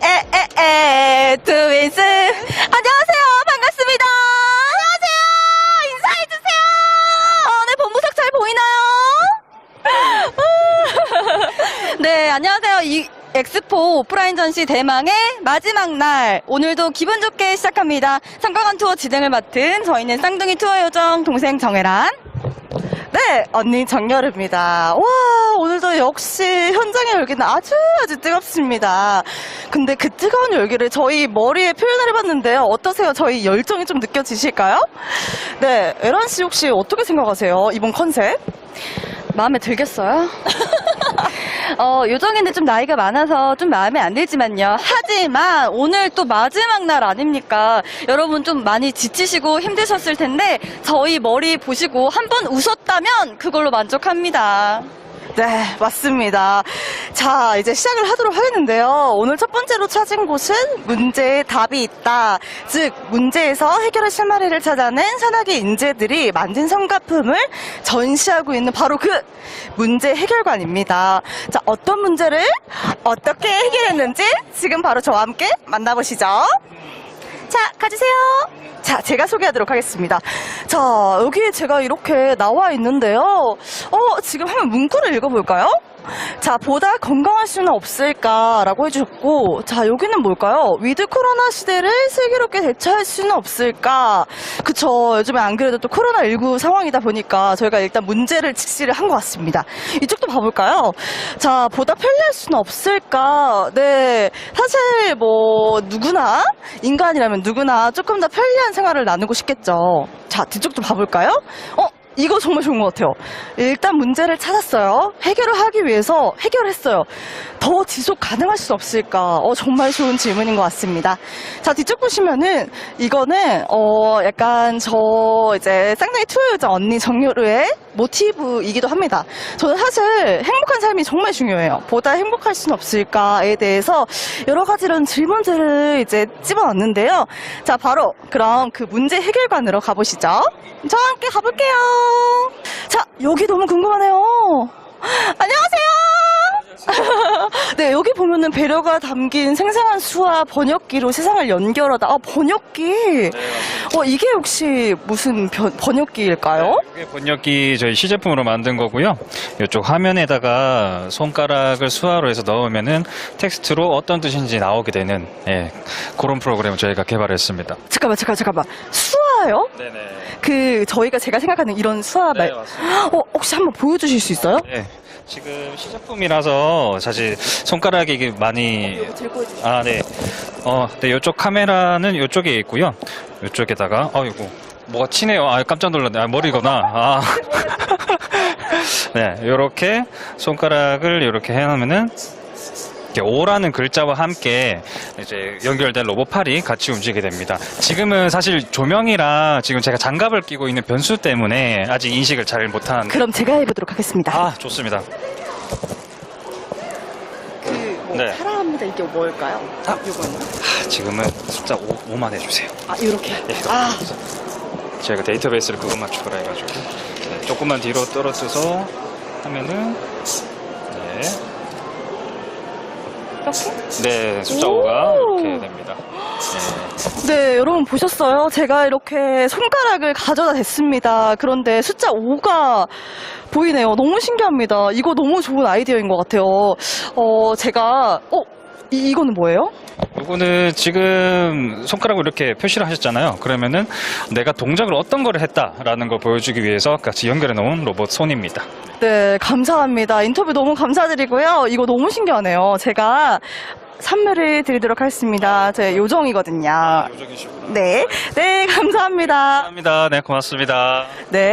에에에에에에에 트윈스. 안녕하세요. 반갑습니다. 안녕하세요. 인사해주세요. 어, 네 본부석 잘 보이나요? 네 안녕하세요. 이 엑스포 오프라인 전시 대망의 마지막 날. 오늘도 기분 좋게 시작합니다. 성과관 투어 진행을 맡은 저희는 쌍둥이 투어 요정 동생 정혜란 네, 언니 정열입니다. 와, 오늘도 역시 현장의 열기는 아주 아주 뜨겁습니다. 근데 그 뜨거운 열기를 저희 머리에 표현을 해봤는데요. 어떠세요? 저희 열정이 좀 느껴지실까요? 네, 에란 씨 혹시 어떻게 생각하세요? 이번 컨셉? 마음에 들겠어요? 어, 요정인데 좀 나이가 많아서 좀 마음에 안 들지만요. 하지만 오늘 또 마지막 날 아닙니까? 여러분 좀 많이 지치시고 힘드셨을 텐데 저희 머리 보시고 한번 웃었다면 그걸로 만족합니다. 네, 맞습니다. 자, 이제 시작을 하도록 하겠는데요. 오늘 첫 번째로 찾은 곳은 문제에 답이 있다. 즉, 문제에서 해결의 실마리를 찾아낸 산학의 인재들이 만든 성가품을 전시하고 있는 바로 그 문제 해결관입니다. 자, 어떤 문제를 어떻게 해결했는지 지금 바로 저와 함께 만나보시죠. 자, 가주세요. 자, 제가 소개하도록 하겠습니다. 자, 여기 제가 이렇게 나와 있는데요. 어, 지금 한번 문구를 읽어볼까요? 자, 보다 건강할 수는 없을까라고 해주셨고, 자, 여기는 뭘까요? 위드 코로나 시대를 슬기롭게 대처할 수는 없을까? 그쵸. 요즘에 안 그래도 또 코로나19 상황이다 보니까 저희가 일단 문제를 직시를 한 것 같습니다. 이쪽도 봐볼까요? 자, 보다 편리할 수는 없을까? 네. 사실 뭐, 누구나, 인간이라면 누구나 조금 더 편리한 생활을 나누고 싶겠죠. 자, 뒤쪽도 봐볼까요? 어? 이거 정말 좋은 것 같아요. 일단 문제를 찾았어요. 해결을 하기 위해서 해결했어요. 더 지속 가능할 수 없을까? 어, 정말 좋은 질문인 것 같습니다. 자, 뒤쪽 보시면은 이거는 어, 약간 저 이제 쌍둥이 투어 여자 언니 정유루의 모티브이기도 합니다. 저는 사실 행복한 삶이 정말 중요해요. 보다 행복할 수는 없을까에 대해서 여러 가지 이런 질문들을 이제 집어넣는데요. 자, 바로 그럼 그 문제 해결관으로 가보시죠. 저와 함께 가볼게요. 자, 여기 너무 궁금하네요. 안녕하세요. 네, 여기 보면은 배려가 담긴 생생한 수와 번역기로 세상을 연결하다. 아, 번역기. 어, 이게 혹시 무슨 변- 번역기일까요? 이게 번역기 저희 시제품으로 만든 거고요. 이쪽 화면에다가 손가락을 수화로 해서 넣으면은 텍스트로 어떤 뜻인지 나오게 되는 예, 그런 프로그램을 저희가 개발했습니다. 잠깐만, 잠깐만, 잠깐만. 수화 요? 네네. 그, 저희가 제가 생각하는 이런 수화 말. 맞습니다. 어, 혹시 한번 보여주실 수 있어요? 네. 지금 시제품이라서 사실 손가락이 이게 많이 들고 해주세요. 아 네. 어, 네 이쪽 카메라는 이쪽에 있고요. 이쪽에다가 어이구 뭐가 치네요. 아 깜짝 놀랐네. 아 머리구나. 아. 네, 이렇게 손가락을 이렇게 해놓으면은 이렇게 오라는 글자와 함께 이제 연결된 로봇 팔이 같이 움직이게 됩니다. 지금은 사실 조명이랑 지금 제가 장갑을 끼고 있는 변수 때문에 아직 인식을 잘 못한. 그럼 제가 해보도록 하겠습니다. 아 좋습니다. 그, 뭐, 네. 사랑합니다. 이게 뭘까요? 아. 요거는? 아, 지금은 숫자 5, 만 해주세요. 아, 요렇게. 네, 아, 제가 데이터베이스를 그것만 추가를 해가지고 네, 조금만 뒤로 떨어져서 하면은 네, 이렇게? 네 숫자 오! 5가 이렇게 됩니다. 네. 네, 여러분 보셨어요? 제가 이렇게 손가락을 가져다 댔습니다. 그런데 숫자 5가 보이네요. 너무 신기합니다. 이거 너무 좋은 아이디어인 것 같아요. 어, 제가, 어, 이, 이거는 뭐예요? 요거는 지금 손가락으로 이렇게 표시를 하셨잖아요. 그러면은 내가 동작을 어떤 거를 했다라는 걸 보여주기 위해서 같이 연결해 놓은 로봇 손입니다. 네, 감사합니다. 인터뷰 너무 감사드리고요. 이거 너무 신기하네요. 제가 선물을 드리도록 하겠습니다. 제 요정이거든요. 요정이시구나. 네, 네, 감사합니다. 감사합니다. 네, 고맙습니다. 네.